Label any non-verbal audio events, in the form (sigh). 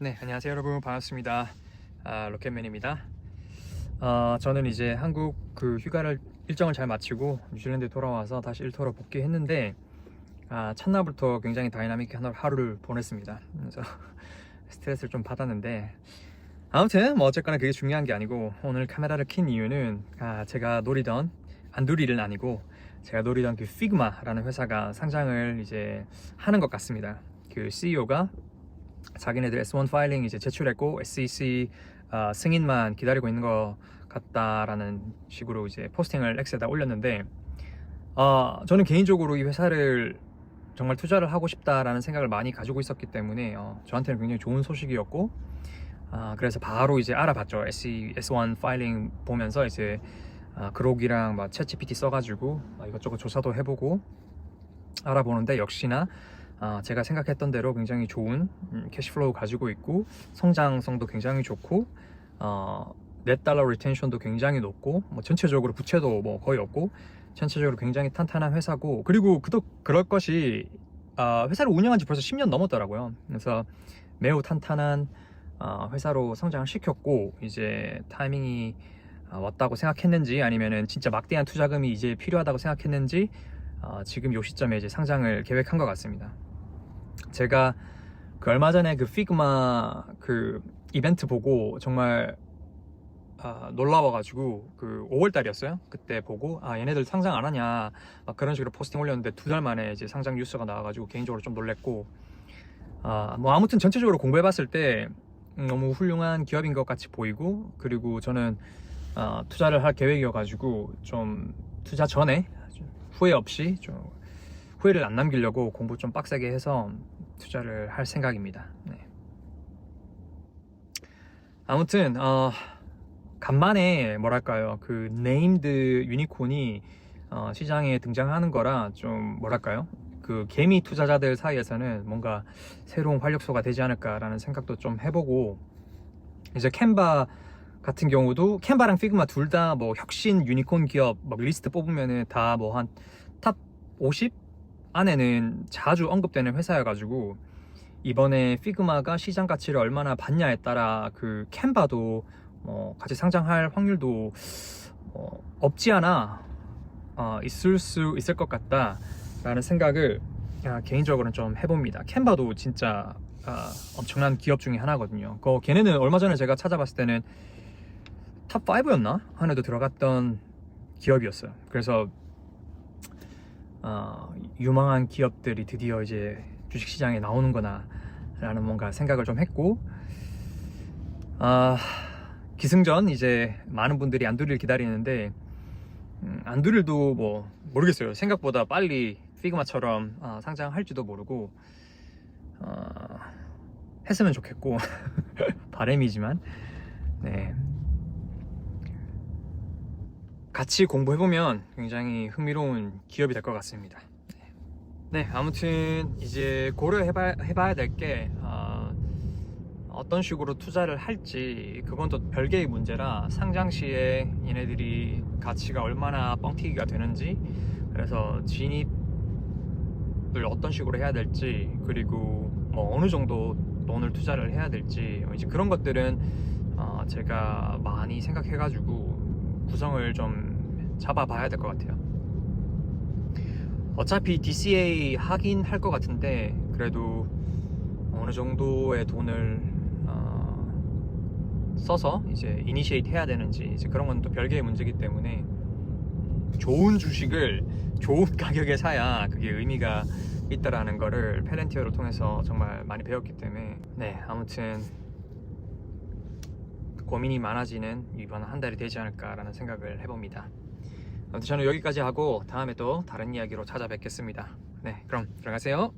네, 안녕하세요 여러분 반갑습니다. 아, 로켓맨입니다. 어, 저는 이제 한국 그 휴가를 일정을 잘 마치고 뉴질랜드 돌아와서 다시 일터로 복귀했는데 아, 첫날부터 굉장히 다이나믹한 하루- 하루를 보냈습니다. 그래서 (laughs) 스트레스를 좀 받았는데 아무튼 뭐 어쨌거나 그게 중요한 게 아니고 오늘 카메라를 킨 이유는 아, 제가 노리던 안두리는 아니고 제가 노리던 그 피그마라는 회사가 상장을 이제 하는 것 같습니다. 그 CEO가 자기네들 S1 파일링 이제 제출했고 SEC 어, 승인만 기다리고 있는 것 같다라는 식으로 이제 포스팅을 X에다 올렸는데 어, 저는 개인적으로 이 회사를 정말 투자를 하고 싶다라는 생각을 많이 가지고 있었기 때문에 어, 저한테는 굉장히 좋은 소식이었고 아, 그래서 바로 이제 알아봤죠. SE, S1 파일링 보면서 이제 아, 그록이랑 막 챗GPT 써가지고 아, 이것저것 조사도 해보고 알아보는데 역시나 아, 제가 생각했던 대로 굉장히 좋은 음, 캐시플로우 가지고 있고 성장성도 굉장히 좋고 어, 넷 달러 리텐션도 굉장히 높고 뭐 전체적으로 부채도 뭐 거의 없고 전체적으로 굉장히 탄탄한 회사고 그리고 그도 그럴 것이 아, 회사를 운영한 지 벌써 10년 넘었더라고요. 그래서 매우 탄탄한 어, 회사로 성장을 시켰고 이제 타이밍이 아, 왔다고 생각했는지 아니면은 진짜 막대한 투자금이 이제 필요하다고 생각했는지 어, 지금 요 시점에 이제 상장을 계획한 것 같습니다. 제가 그 얼마 전에 그 피그마 그 이벤트 보고 정말 아, 놀라워가지고 그 5월 달이었어요. 그때 보고 아 얘네들 상장 안 하냐 막 그런 식으로 포스팅 올렸는데 두 달 만에 이제 상장 뉴스가 나와가지고 개인적으로 좀 놀랬고 아뭐 아무튼 전체적으로 공부해봤을 때 음, 너무 훌륭한 기업인 것 같이 보이고 그리고 저는 아, 투자를 할 계획이어가지고 좀 투자 전에 좀 후회 없이 좀 후회를 안 남기려고 공부 좀 빡세게 해서 투자를 할 생각입니다. 네. 아무튼 어, 간만에 뭐랄까요 그 네임드 유니콘이 어, 시장에 등장하는 거라 좀 뭐랄까요 그 개미 투자자들 사이에서는 뭔가 새로운 활력소가 되지 않을까라는 생각도 좀 해보고 이제 캔바 같은 경우도 캔바랑 피그마 둘 다 뭐 혁신 유니콘 기업 막 리스트 뽑으면은 다 뭐 한 탑 50 안에는 자주 언급되는 회사여가지고 이번에 피그마가 시장 가치를 얼마나 받냐에 따라 그 캔바도 뭐 같이 상장할 확률도 어, 없지 않아 어, 있을 수 있을 것 같다라는 생각을 아, 개인적으로는 좀 해봅니다. 캔바도 진짜 아, 엄청난 기업 중에 하나거든요. 그 걔네는 얼마 전에 제가 찾아봤을 때는 탑 5였나 안에도 들어갔던 기업이었어요. 그래서 어, 유망한 기업들이 드디어 이제 주식시장에 나오는구나 라는 뭔가 생각을 좀 했고 아, 기승전 이제 많은 분들이 안두리를 기다리는데 음, 안두릴도 뭐 모르겠어요. 생각보다 빨리 피그마처럼 아, 상장할지도 모르고 어, 했으면 좋겠고 (laughs) 바람이지만 네 같이 공부해보면 굉장히 흥미로운 기업이 될 것 같습니다. 네, 아무튼 이제 고려해봐야 해봐야 될게 어, 떤 식으로 투자를 할지 그건 또 별개의 문제라 상장 시에 얘네들이 가치가 얼마나 뻥튀기가 되는지 그래서 진입을 어떤 식으로 해야 될지 그리고 뭐 어느 정도 돈을 투자를 해야 될지 이제 그런 것들은 어, 제가 많이 생각해가지고 구성을 좀 잡아봐야 될 것 같아요. 어차피 DCA 하긴 할 것 같은데 그래도 어느 정도의 돈을 어, 써서 이제 이니시에이트 해야 되는지 이제 그런 건 또 별개의 문제이기 때문에 좋은 주식을 좋은 (laughs) 가격에 사야 그게 의미가 있다라는 거를 페렌티어를 통해서 정말 많이 배웠기 때문에 네 아무튼 고민이 많아지는 이번 한 달이 되지 않을까라는 생각을 해봅니다. 아무튼 저는 여기까지 하고 다음에 또 다른 이야기로 찾아뵙겠습니다. 네, 그럼 들어가세요.